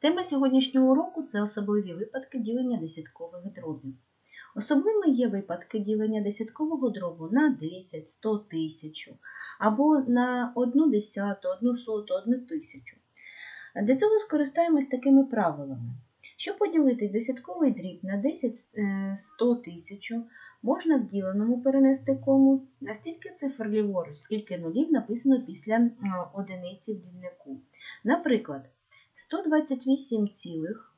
Тема сьогоднішнього уроку це особливі випадки ділення десяткових дробів. Особливими є випадки ділення десяткового дробу на 10, 100, 1000 або на 1 десяту, 1 соту, 1 тисячу. Для цього скористаємось такими правилами. Щоб поділити десятковий дріб на 10, е, 100, 1000, можна в діленому перенести кому на стільки цифр ліворуч, скільки нулів написано після е, одиниці в дільнику. Наприклад, 128 цілих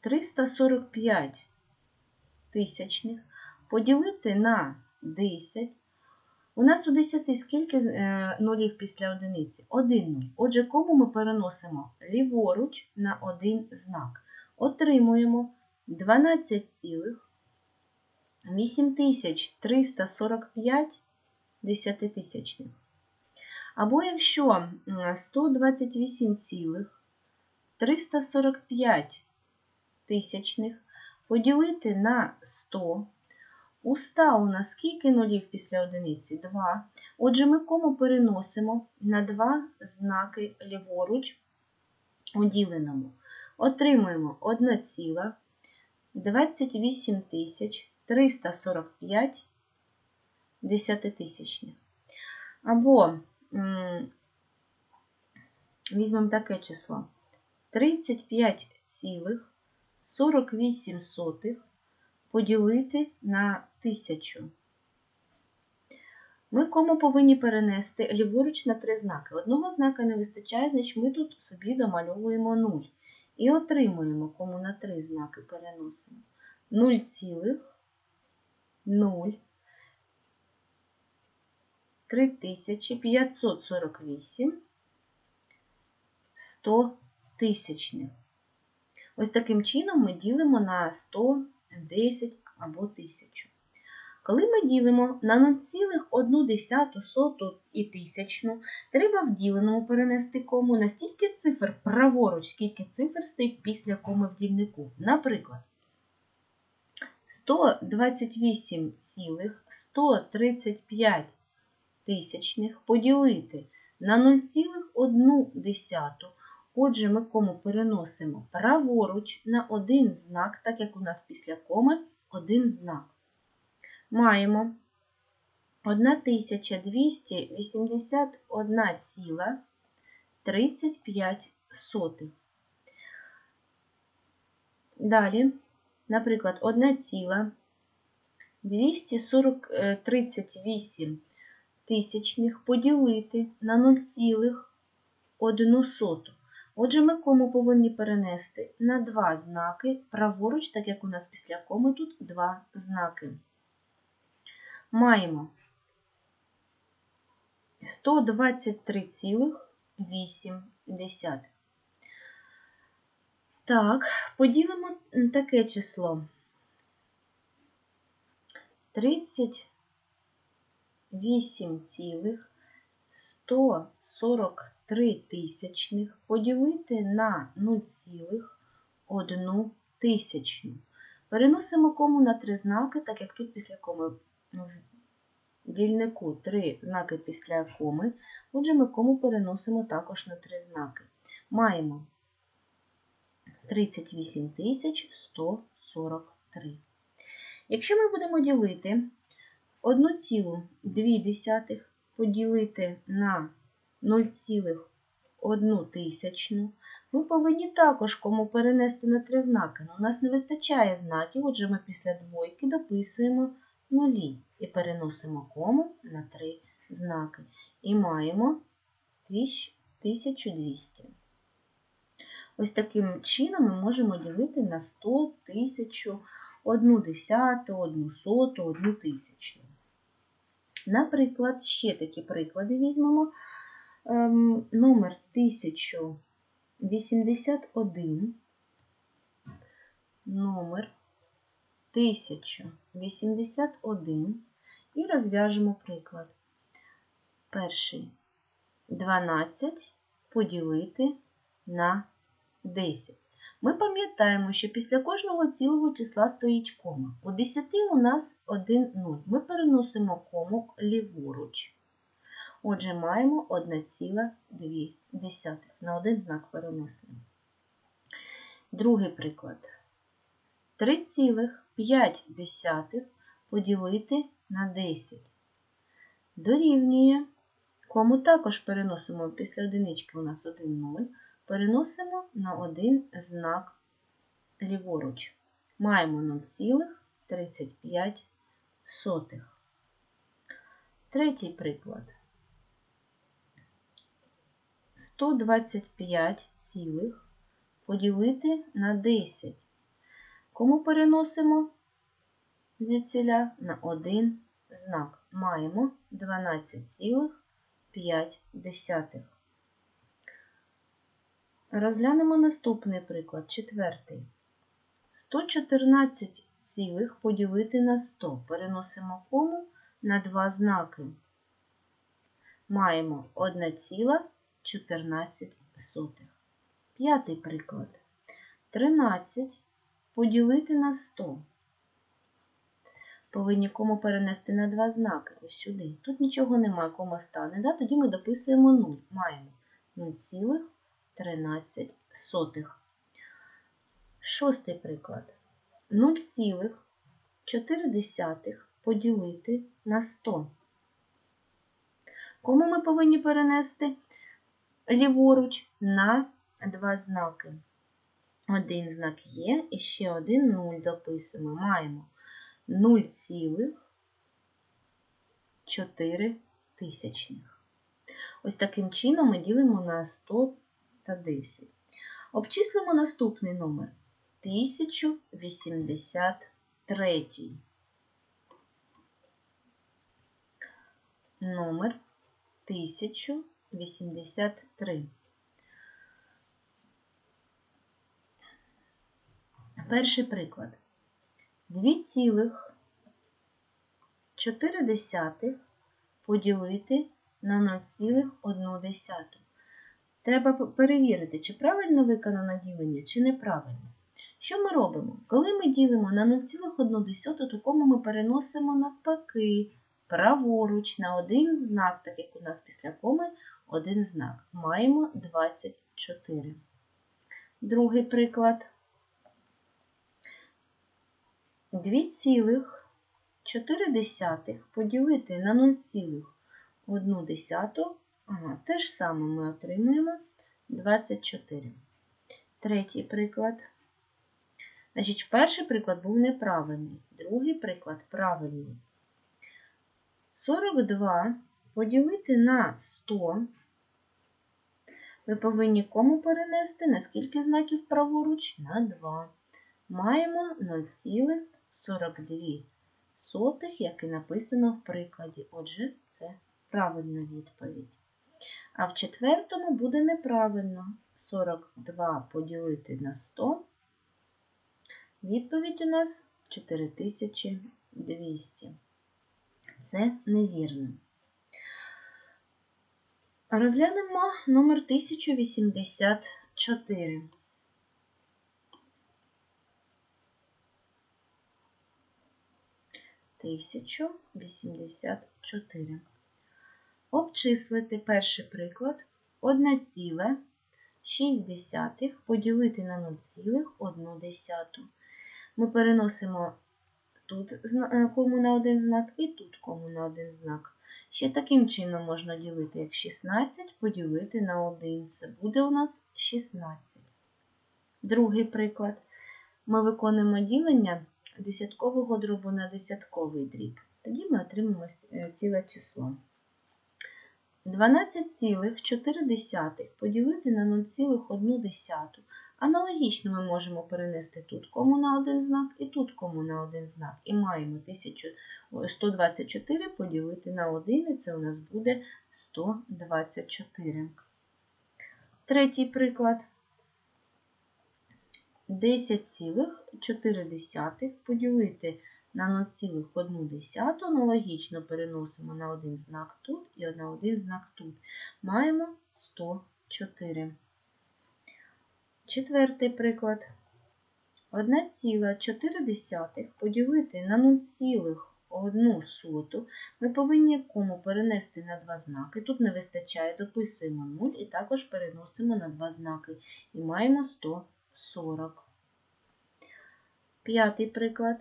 345 тисячних поділити на 10. У нас у 10 скільки е, нулів після одиниці? 1 нуль. Отже, кому ми переносимо ліворуч на один знак. Отримуємо 12 цілих 8345 десятитисячних. Або якщо м, 128 цілих 345 тисячних поділити на 100, у 100 у нас скільки нулів після одиниці? 2. Отже, ми кому переносимо на два знаки ліворуч у діленому. Отримуємо 1 ціла 28 тисяч 345 десятитисячних. Або візьмемо таке число 35 цілих 48 сотих поділити на 1000. Ми кому повинні перенести ліворуч на три знаки. Одного знака не вистачає, значить ми тут собі домальовуємо 0. І отримуємо, кому на три знаки переносимо. 0 цілих 0 3548 100 тисячних. Ось таким чином ми ділимо на 100, 10 або 1000. Коли ми ділимо на 0,1 соту і тисячну, треба в діленому перенести кому на стільки цифр праворуч, скільки цифр стоїть після коми в дільнику. Наприклад, 128,135 тисячних поділити на 0,1. Отже, ми кому переносимо праворуч на один знак, так як у нас після коми один знак. Маємо 1281,35 сотих. Далі, наприклад, 1,238 тисячних поділити на 0,1 соту. Отже, ми кому повинні перенести на два знаки праворуч, так як у нас після коми тут два знаки. Маємо 123,8. Так, поділимо таке число. 38,143 тисячних поділити на 0,1 тисячну. Переносимо кому на три знаки, так як тут після коми в дільнику три знаки після коми. Отже, ми кому переносимо також на три знаки. Маємо 38 143. Якщо ми будемо ділити 1,2 поділити на 0,1 тисячну, ми повинні також кому перенести на три знаки. Но у нас не вистачає знаків, отже ми після двойки дописуємо нулі і переносимо кому на три знаки. І маємо 1200. Ось таким чином ми можемо ділити на 100, 1000, 1 десяту, 1 соту, 1 тисячу. Наприклад, ще такі приклади візьмемо. Ем, номер 1081, номер 1081 і розв'яжемо приклад. Перший 12 поділити на 10. Ми пам'ятаємо, що після кожного цілого числа стоїть кома. У 10 у нас 1 0. Ми переносимо кому ліворуч. Отже, маємо 1,2 на один знак перенесено. Другий приклад. 3,5 поділити на 10 дорівнює, кому також переносимо після одинички у нас 1 0, переносимо на один знак ліворуч. Маємо 0,35. Третій приклад. 125 цілих поділити на 10. Кому переносимо звідсіля на один знак? Маємо 12,5. Розглянемо наступний приклад, четвертий. 114 цілих поділити на 100. Переносимо кому на два знаки. Маємо 1,14. П'ятий приклад. 13 поділити на 100. Повинні кому перенести на два знаки. Ось сюди. Тут нічого немає, кома стане. Да? Тоді ми дописуємо 0. Маємо 0,13. Шостий приклад. 0,4 поділити на 100. Кому ми повинні перенести ліворуч на два знаки? Один знак є, і ще один 0 дописуємо. Маємо 0,4 тисячних. Ось таким чином ми ділимо на 100 та 10. Обчислимо наступний номер 1083. Номер 1083. Перший приклад. 2,4 поділити на 0,1. Треба перевірити, чи правильно виконано ділення, чи неправильно. Що ми робимо? Коли ми ділимо на 0,1, то кому ми переносимо навпаки, праворуч на один знак, так як у нас після коми один знак. Маємо 24. Другий приклад. 2,4 поділити на 0,1. Ага, те ж саме ми отримуємо 24. Третій приклад. Значить, перший приклад був неправильний, другий приклад правильний. 42 поділити на 100. Ви повинні кому перенести, на скільки знаків праворуч? На 2. Маємо 0,42, як і написано в прикладі. Отже, це правильна відповідь. А в четвертому буде неправильно. 42 поділити на 100. Відповідь у нас 4200. Це невірно. Розглянемо номер 1084. Тисячу вісімдесят чотири. Обчислити перший приклад 1,6 поділити на 0,1. Ми переносимо тут кому на один знак і тут кому на один знак. Ще таким чином можна ділити, як 16 поділити на 1. Це буде у нас 16. Другий приклад. Ми виконуємо ділення десяткового дробу на десятковий дріб. Тоді ми отримаємо ціле число. 12,4 поділити на 0,1. Аналогічно ми можемо перенести тут кому на один знак і тут кому на один знак. І маємо 124 поділити на 1, і це у нас буде 124. Третій приклад. 10,4 поділити на 0,1 аналогічно переносимо на один знак тут і на один знак тут. Маємо 104. Четвертий приклад. 1,4 поділити на одну соту, ми повинні кому перенести на два знаки. Тут не вистачає, дописуємо 0 і також переносимо на два знаки. І маємо 140. П'ятий приклад.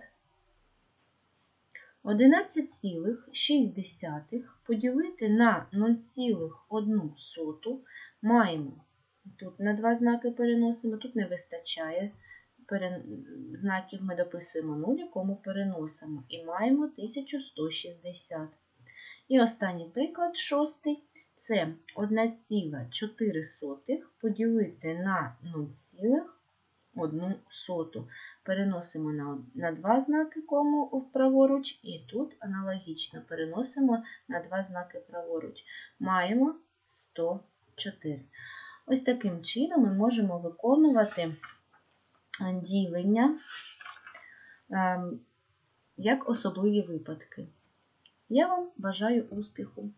11,6 поділити на 0,1 маємо. Тут на два знаки переносимо, тут не вистачає знаків, ми дописуємо 0, кому переносимо. І маємо 1160. І останній приклад, шостий, це 1,4 поділити на 0,1. Переносимо на, на два знаки кому вправоруч, і тут аналогічно переносимо на два знаки праворуч. Маємо 104. Ось таким чином ми можемо виконувати е, ділення ем, як особливі випадки. Я вам бажаю успіху!